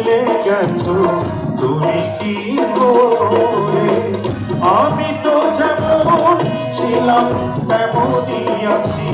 বদলে গেছো, তুমি কি করে আমি তো যেমন ছিলাম, তেমনই আছি।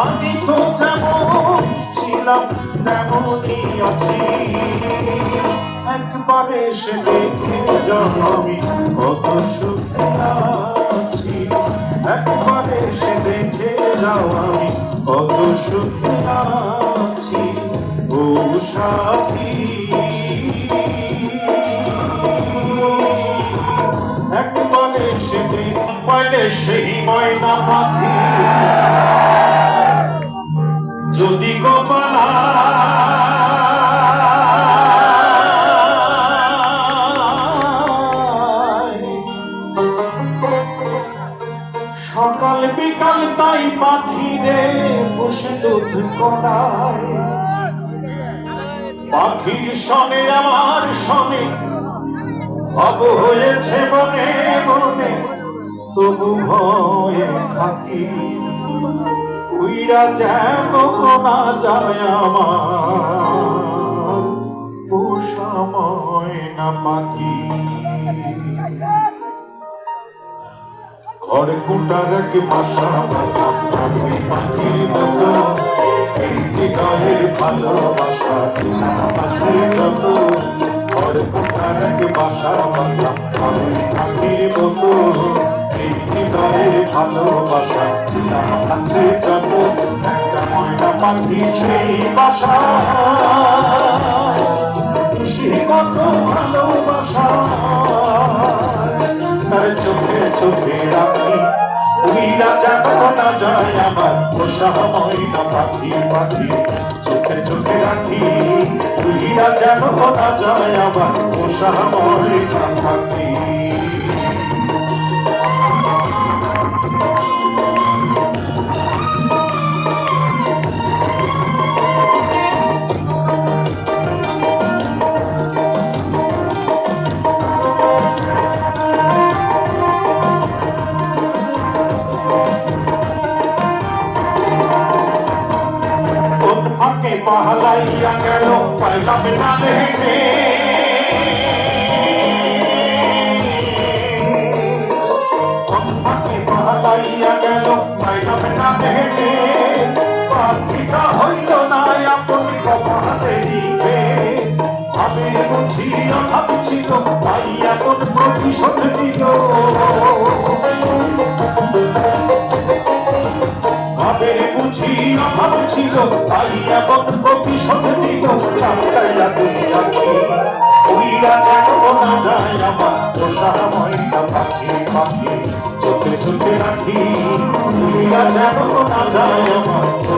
আমি তো যেমন ছিলাম, তেমনই আছি। একবারে এসে দেখে যাও আমি কত সুখে সেই ময়না পাখি। যদি গোপালা সকাল বিকাল তাই পাখি রে বসে দুধ পাখির সনে, আমার সনে সব হয়েছে মনে মনে। তবু ভয়ে থাকি। উইরা যেন না যায় আমার, পোষাময় না পাখি। ঘরে কুটার এক বাসা, আমি পাখির মতো। হৃদয়ের ভালোবাসা আছে যত। ঘরে কুটার এক বাসা, আমি ভালোবাসা আছে যত একটা ময়না পাখি সেই বাসা সে কত ভালোবাসা তার চোখে চোখে রাখি উইরা যেন না যায় আমার পোষা ময়না পাখি পাখি চোখে চোখে রাখি উইরা যেন না যায় আমার পোষা ময়না পাখি I've been around the hate না